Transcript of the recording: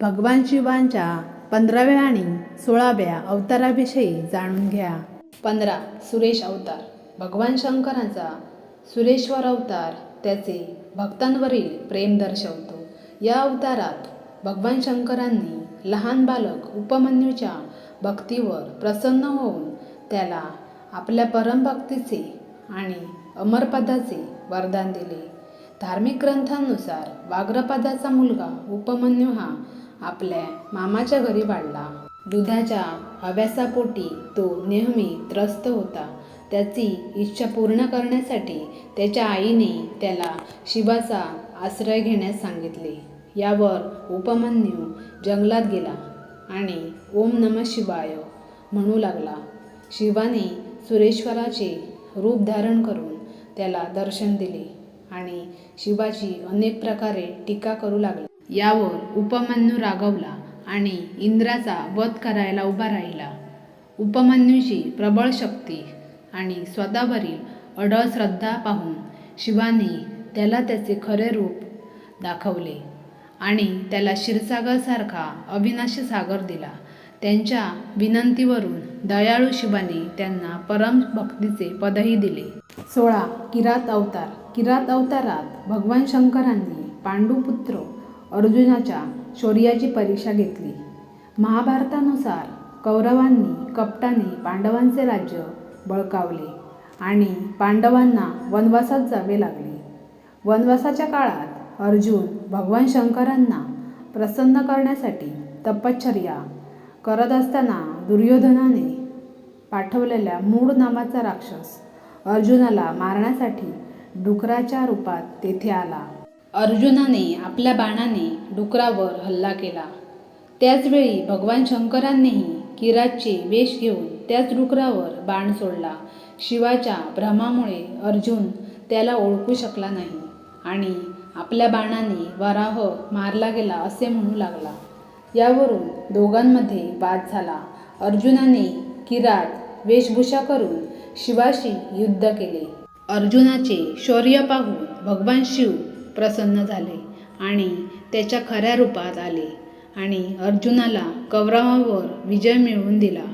भगवान शिवांच्या पंधराव्या आणि सोळाव्या अवताराविषयी जाणून घ्या. पंधरा सुरेश अवतार. भगवान शंकराचा सुरेश्वर अवतार त्याचे भक्तांवरील प्रेम दर्शवतो. या अवतारात भगवान शंकरांनी लहान बालक उपमन्यूच्या भक्तीवर प्रसन्न होऊन त्याला आपल्या परमभक्तीचे आणि अमरपदाचे वरदान दिले. धार्मिक ग्रंथांनुसार वाग्रपदाचा मुलगा उपमन्यू हा आपल्या मामाच्या घरी वाढला. दुधाच्या हव्यासापोटी तो नेहमी त्रस्त होता. त्याची इच्छा पूर्ण करण्यासाठी त्याच्या आईने त्याला शिवाचा आश्रय घेण्यास सांगितले. यावर उपमन्यू जंगलात गेला आणि ओम नम शिवाय म्हणू लागला. शिवाने सुरेश्वराचे रूप धारण करून त्याला दर्शन दिले आणि शिवाची अनेक प्रकारे टीका करू लागली. यावर उपमन्यू रागवला आणि इंद्राचा वध करायला उभा राहिला. उपमन्यूची प्रबळ शक्ती आणि स्वतःवरील अडळ श्रद्धा पाहून शिवाने त्याला त्याचे खरे रूप दाखवले आणि त्याला क्षीरसागरसारखा अविनाशी सागर दिला. त्यांच्या विनंतीवरून दयाळू शिवाने त्यांना परम भक्तीचे पदही दिले. सोळा किरात अवतार. किरात अवतारात भगवान शंकरांनी पांडुपुत्र अर्जुनाच्या शौर्याची परीक्षा घेतली. महाभारतानुसार कौरवांनी कपटाने पांडवांचे राज्य बळकावले आणि पांडवांना वनवासात जावे लागले. वनवासाच्या काळात अर्जुन भगवान शंकरांना प्रसन्न करण्यासाठी तपश्चर्या करत असताना दुर्योधनाने पाठवलेल्या मूळ नावाचा राक्षस अर्जुनाला मारण्यासाठी डुकराच्या रूपात तेथे आला. अर्जुनाने आपल्या बाणाने डुकरावर हल्ला केला. त्याचवेळी भगवान शंकरांनीही किरातचे वेश घेऊन त्याच डुकरावर बाण सोडला. शिवाच्या भ्रमामुळे अर्जुन त्याला ओळखू शकला नाही आणि आपल्या बाणाने वराह मारला गेला असे म्हणू लागला. यावरून दोघांमध्ये वाद झाला. अर्जुनाने किरात वेशभूषा करून शिवाशी युद्ध केले. अर्जुनाचे शौर्य पाहून भगवान शिव प्रसन्न झाले आणि त्याच्या खऱ्या रूपात आले आणि अर्जुनाला कौरवावर विजय मिळवून दिला.